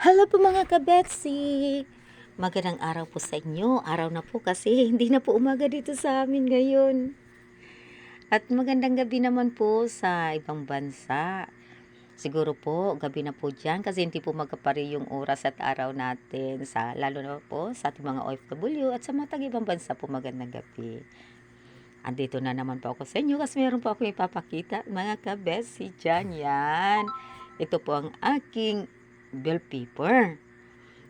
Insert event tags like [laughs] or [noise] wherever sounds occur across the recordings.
Hello po mga kabetsi! Magandang araw po sa inyo. Araw na po kasi hindi na po umaga dito sa amin ngayon. At magandang gabi naman po sa ibang bansa. Siguro po, gabi na po dyan kasi hindi po magkapari yung oras at araw natin sa, lalo na po sa ating mga OFW at sa mga tag-ibang bansa po magandang gabi. Andito na naman po ako sa inyo kasi meron po ako ipapakita mga kabesi dyan yan. Ito po ang aking bell paper.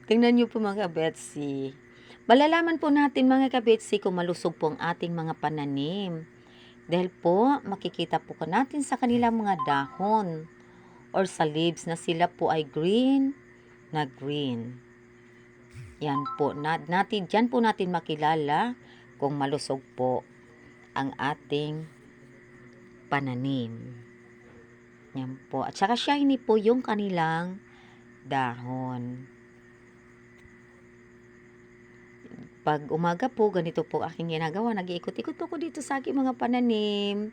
Tingnan niyo po mga Betsy. Malalaman po natin mga kabetsy kung malusog po ang ating mga pananim. Dahil po, makikita po ka natin sa kanilang mga dahon or sa leaves na sila po ay green na green. Yan po, na, natin, dyan po natin makilala kung malusog po ang ating pananim. Yan po. At saka shiny po yung kanilang dahon. Pag umaga po, ganito po aking ginagawa. Nag-iikot-ikot po ko dito sa aking mga pananim,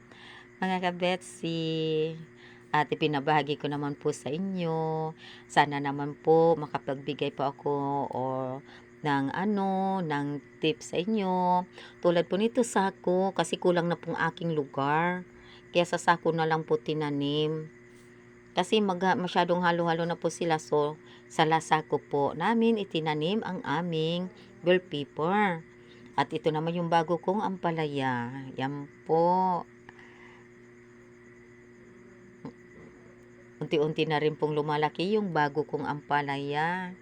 mga kabetsy. At ipinabahagi ko naman po sa inyo. Sana naman po makapagbigay po ako o ng ano, ng tips sa inyo. Tulad po nito sako, kasi kulang na pong aking lugar. Kaya sa sako na lang po tinanim. Kasi mag, masyadong halo-halo na po sila. So, sa lasako po namin itinanim ang aming bell pepper. At ito naman yung bago kong ampalaya. Yan po. Unti-unti na rin pong lumalaki yung bago kong ampalaya.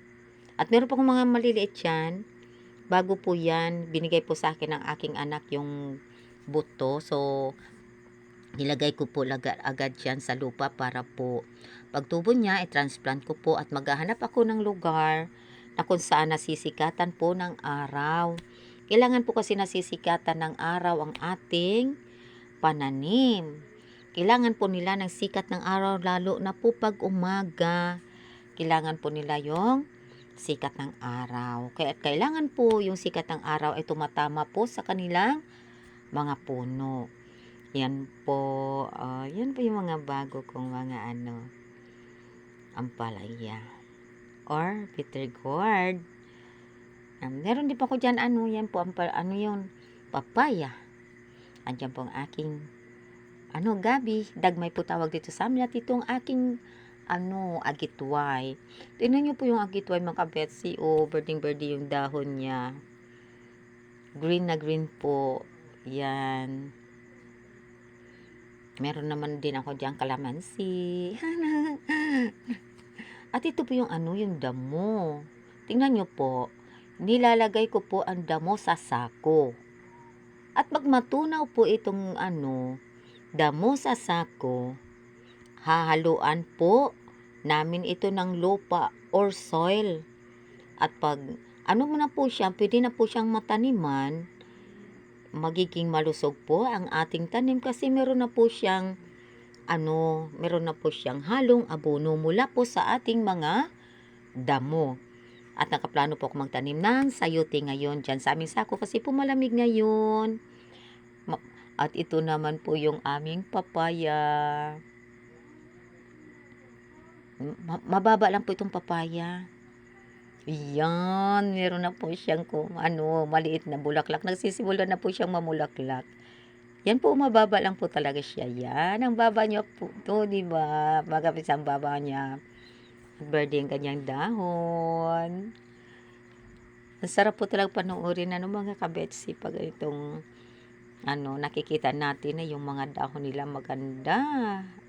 At meron pa akong mga maliliit yan. Bago po yan, binigay po sa akin ng aking anak yung buto. So, nilagay ko po agad yan sa lupa para po pagtubo niya, i-transplant ko po at maghahanap ako ng lugar na kung saan nasisikatan po ng araw. Kailangan po kasi nasisikatan ng araw ang ating pananim. Kailangan po nila ng sikat ng araw lalo na po pag umaga. Kailangan po nila yung sikat ng araw. Kaya kailangan po yung sikat ng araw ay tumatama po sa kanilang mga puno. Yan po, uh, yan po yung mga bago kong mga ano, ampalaya. Or bitter gourd. Um, meron din po ako dyan, ano, yan po, ampal, ano yun, papaya. Andyan po ang aking, ano, gabi. Dagmay po tawag dito sa amin. At itong aking, ano, agitway. Tingnan nyo po yung agitway, mga kabetsi. O, oh, birding-birdie yung dahon niya. Green na green po. Yan. Meron naman din ako dyan kalamansi. [laughs] At ito po yung ano, yung damo. Tingnan nyo po. Nilalagay ko po ang damo sa sako. At pag matunaw po itong ano, damo sa sako, hahaluan po namin ito ng lupa or soil. At pag ano mo na po siya, pwede na po siyang mataniman, magiging malusog po ang ating tanim kasi meron na po siyang ano, meron na po siyang halong abono mula po sa ating mga damo. At nakaplano po ako magtanim ng sayote ngayon dyan sa aming sako kasi po malamig ngayon. At ito naman po yung aming papaya. Mababa lang po itong papaya. Yan, meron na po siyang kung ano, maliit na bulaklak. Nagsisimula na po siyang mamulaklak. Yan po, mababa lang po talaga siya. Yan, ang baba niya po to, di ba? Magapit ang baba niya. Birthday ang kanyang dahon. Ang sarap po talaga panoorin ano mga kabetsi pag itong ano, nakikita natin na yung mga dahon nila maganda,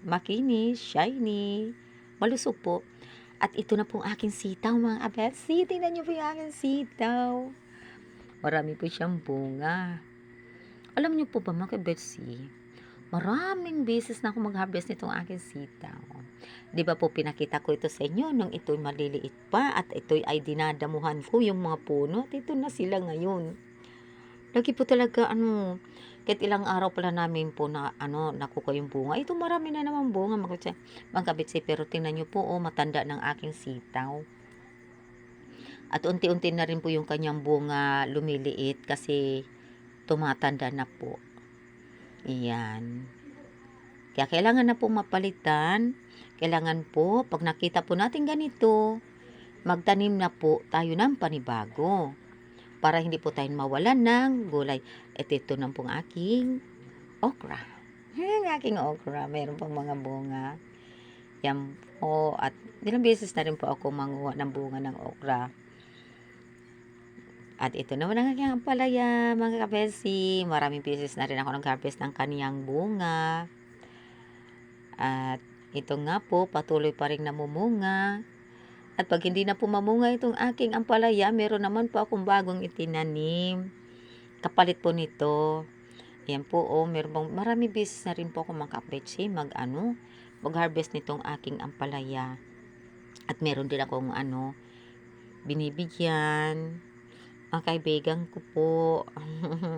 makinis, shiny, malusog po. At ito na po ang aking sitaw mga kabetsi. Tingnan niyo po yung aking sitaw. Marami po siyang bunga. Alam niyo po ba mga kabetsi, maraming beses na ako mag-harvest nitong aking sitaw. Di ba po pinakita ko ito sa inyo nung ito'y maliliit pa at ito'y ay dinadamuhan ko yung mga puno at ito na sila ngayon. Lagi po talaga ano, kahit ilang araw pala namin po na ano, nakuha yung bunga. Ito marami na naman bunga mga kabitsi pero tingnan nyo po oh, matanda ng aking sitaw. At unti-unti na rin po yung kanyang bunga lumiliit kasi tumatanda na po. Iyan. Kaya kailangan na po mapalitan. Kailangan po, pag nakita po natin ganito, magtanim na po tayo ng panibago para hindi po tayo mawalan ng gulay. At ito na pong aking okra. Ang aking okra, mayroon pang mga bunga. Yan po. At ilang beses na rin po ako manguha ng bunga ng okra. At ito naman ang aking ampalaya, mga kabesi. Maraming beses na rin ako nag-harvest ng kaniyang bunga. At ito nga po, patuloy pa rin namumunga. At pag hindi na po mamunga itong aking ampalaya, meron naman po akong bagong itinanim. Kapalit po nito. Yan po, oh, meron pong, marami beses na rin po ako makapretse, mag ano, mag-harvest nitong aking ampalaya. At meron din akong ano, binibigyan. Ang kaibigan ko po.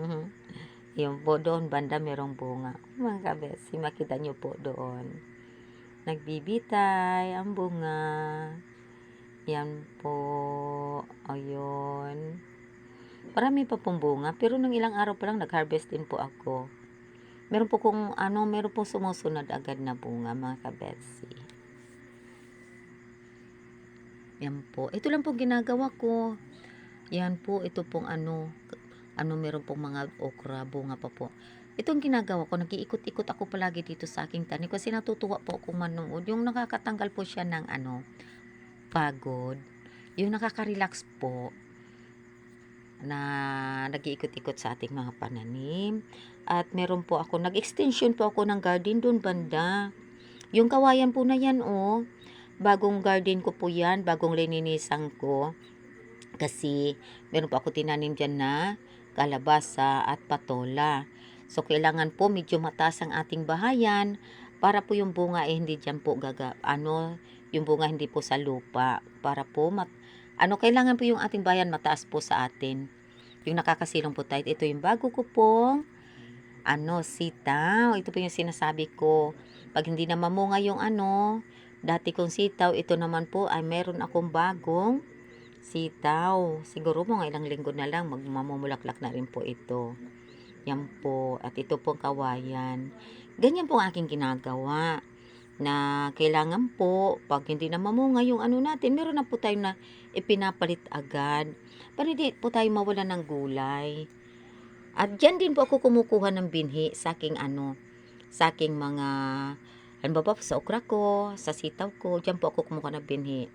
[laughs] Yung po doon, banda merong bunga. Mga kabesi, makita nyo po doon. Nagbibitay ang bunga. Yan po. Ayun. Marami pa pong bunga. Pero nung ilang araw pa lang, nag-harvest din po ako. Meron po kung ano, meron po sumusunod agad na bunga, mga kabesi. Yan po. Ito lang po ginagawa ko. Yan po, ito pong ano, ano meron pong mga okra, bunga pa po. Itong ginagawa ko, nag-iikot-ikot ako palagi dito sa aking tanim kasi natutuwa po ako manood. Yung nakakatanggal po siya ng ano, pagod. Yung nakaka-relax po na nag-iikot-ikot sa ating mga pananim. At meron po ako, nag-extension po ako ng garden doon banda. Yung kawayan po na yan, oh. Bagong garden ko po yan, bagong lininisan ko. Kasi meron po ako tinanim dyan na kalabasa at patola. So, kailangan po medyo mataas ang ating bahayan para po yung bunga eh hindi dyan po gaga, ano, yung bunga hindi po sa lupa. Para po, mat, ano, kailangan po yung ating bayan mataas po sa atin. Yung nakakasilong po tayo. Ito yung bago ko pong, ano, sitaw. Ito po yung sinasabi ko. Pag hindi na mamunga yung ano, dati kong sitaw, ito naman po ay meron akong bagong sitaw. Siguro mga ilang linggo na lang, magmamumulaklak na rin po ito. Yan po. At ito pong kawayan. Ganyan po ang aking ginagawa. Na kailangan po, pag hindi na mamunga yung ano natin, meron na po tayo na ipinapalit agad. Para hindi po tayo mawala ng gulay. At dyan din po ako kumukuha ng binhi sa aking ano, sa aking mga, ano ba ba, sa okra ko, sa sitaw ko, dyan po ako kumukuha ng binhi.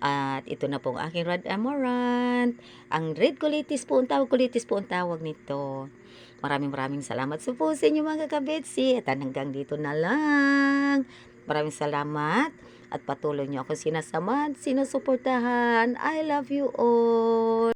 At ito na po ang aking red amaranth. Ang red colitis po, ang tawag colitis po ang tawag nito. Maraming maraming salamat sa po sa inyo mga kabetsi. At hanggang dito na lang. Maraming salamat. At patuloy niyo ako sinasamahan, sinusuportahan. I love you all.